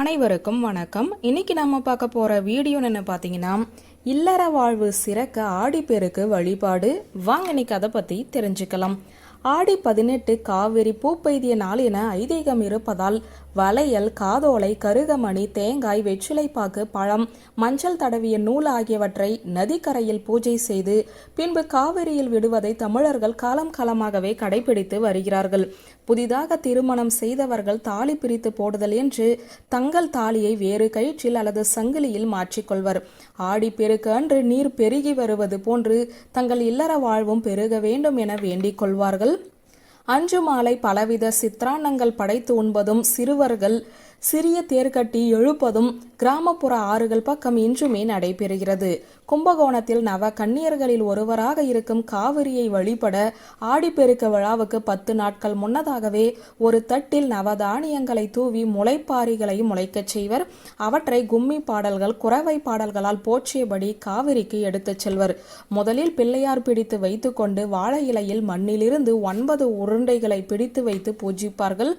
அனைவருக்கும் வணக்கம். இன்னைக்கு நம்ம பார்க்க போற வீடியோ என்ன பார்த்தீங்கன்னா இல்லற வாழ்வு சிறக்க ஆடிப்பெருக்கு வழிபாடு. வாங்க இன்னைக்கு அதை பத்தி தெரிஞ்சுக்கலாம். ஆடி பதினெட்டு காவிரி பூப்பெய்திய நாள் என ஐதீகம் இருப்பதால் வளையல் காதோலை கருகமணி தேங்காய் வெற்றிலைப்பாக்கு பழம் மஞ்சள் தடவிய நூல் ஆகியவற்றை நதிக்கரையில் பூஜை செய்து பின்பு காவிரியில் விடுவதை தமிழர்கள் காலம் காலமாகவே கடைபிடித்து வருகிறார்கள். புதிதாக திருமணம் செய்தவர்கள் தாலி பிரித்து போடுதல் என்று தங்கள் தாலியை வேறு கயிற்றில் அல்லது சங்கிலியில் மாற்றிக்கொள்வர் ஆடி பெருக்கு அன்று நீர் பெருகி வருவது போன்று தங்கள் இல்லற வாழ்வும் பெருக வேண்டும் என வேண்டிக் கொள்வார்கள். அன்று மாலை பலவித சித்திரானங்கள் படைத்து உண்பதும் சிறுவர்கள் சிறிய தேர்கட்டி எழுப்பதும் கிராமப்புற ஆறுகள் பக்கம் இன்றுமே நடைபெறுகிறது. கும்பகோணத்தில் நவ கன்னியர்களில் ஒருவராக இருக்கும் காவிரியை வழிபட ஆடிப்பெருக்க விழாவுக்கு பத்து நாட்கள் முன்னதாகவே ஒரு தட்டில் நவதானியங்களை தூவி முளைப்பாரிகளை முளைக்கச் செய்வர். அவற்றை கும்மி பாடல்கள் குறவை பாடல்களால் போற்றியபடி காவிரிக்கு எடுத்துச் செல்வர். முதலில் பிள்ளையார் பிடித்து வைத்துக்கொண்டு வாழை இலையில் மண்ணிலிருந்து ஒன்பது உருண்டைகளை பிடித்து வைத்து பூஜிப்பார்கள்.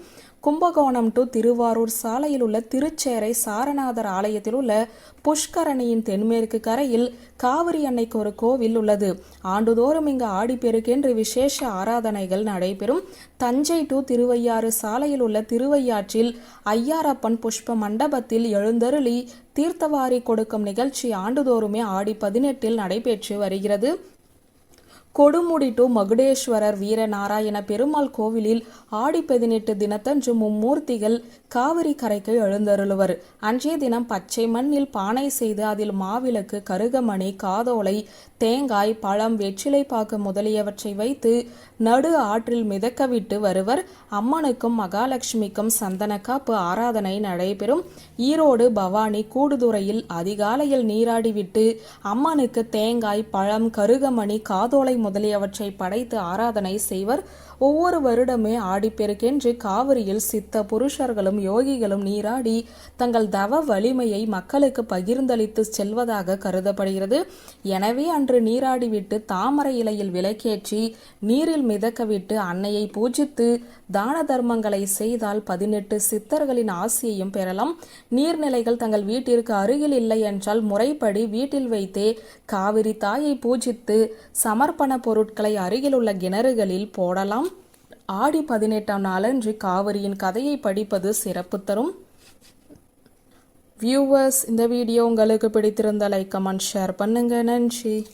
கும்பகோணம் டு திருவாரூர் சாலையில் உள்ள திருச்சேரை சாரநாதர் ஆலயத்தில் உள்ள புஷ்கரணியின் தென்மேற்கு கரையில் காவிரி அன்னைக்கு ஒரு கோவில் உள்ளது. ஆண்டுதோறும் இங்கு ஆடிப்பெருக்கென்று விசேஷ ஆராதனைகள் நடைபெறும். தஞ்சை டு திருவையாறு சாலையில் உள்ள திருவையாற்றில் ஐயாரப்பன் புஷ்ப மண்டபத்தில் எழுந்தருளி தீர்த்தவாரி கொடுக்கும் நிகழ்ச்சி ஆண்டுதோறுமே ஆடி பதினெட்டில் நடைபெற்று வருகிறது. கொடுமுடி டு மகுடேஸ்வரர் வீரநாராயண பெருமாள் கோவிலில் ஆடி பதினெட்டு தினத்தன்று மும்மூர்த்திகள் காவிரி கரைக்கு எழுந்தருளுவர். அன்றைய தினம் பச்சை மண்ணில் பானை செய்து அதில் மாவிளக்கு கருகமணி காதோலை தேங்காய் பழம் வெற்றிலை பாக்கு முதலியவற்றை வைத்து நடு ஆற்றில் மிதக்கவிட்டு வருவர். அம்மனுக்கும் மகாலட்சுமிக்கும் சந்தனக்காப்பு ஆராதனை நடைபெறும். ஈரோடு பவானி கூடுதுறையில் அதிகாலையில் நீராடிவிட்டு அம்மனுக்கு தேங்காய் பழம் கருகமணி காதோலை முதலியவற்றை படைத்து ஆராதனை செய்வர். ஒவ்வொரு வருடமே ஆடிப்பெருக்கென்று காவிரியில் சித்த புருஷர்களும் யோகிகளும் நீராடி தங்கள் தவ வலிமையை மக்களுக்கு பகிர்ந்தளித்து செல்வதாக கருதப்படுகிறது. எனவே அன்று நீராடிவிட்டு தாமரை இலையில் விளக்கேற்றி நீரில் மிதக்கவிட்டு அன்னையை பூஜித்து தான தர்மங்களை செய்தால் பதினெட்டு சித்தர்களின் ஆசியையும் பெறலாம். நீர்நிலைகள் தங்கள் வீட்டிற்கு அருகில் இல்லை என்றால் முறைப்படி வீட்டில் வைத்தே காவிரி தாயை பூஜித்து சமர்ப்பண பொருட்களை அருகிலுள்ள கிணறுகளில் போடலாம். ஆடி பதினெட்டாம் நாளன்று காவிரியின் கதையை படிப்பது சிறப்பு தரும். வியூவர்ஸ் இந்த வீடியோ உங்களுக்கு பிடித்திருந்த லைக் கமெண்ட் ஷேர் பண்ணுங்க. நன்றி.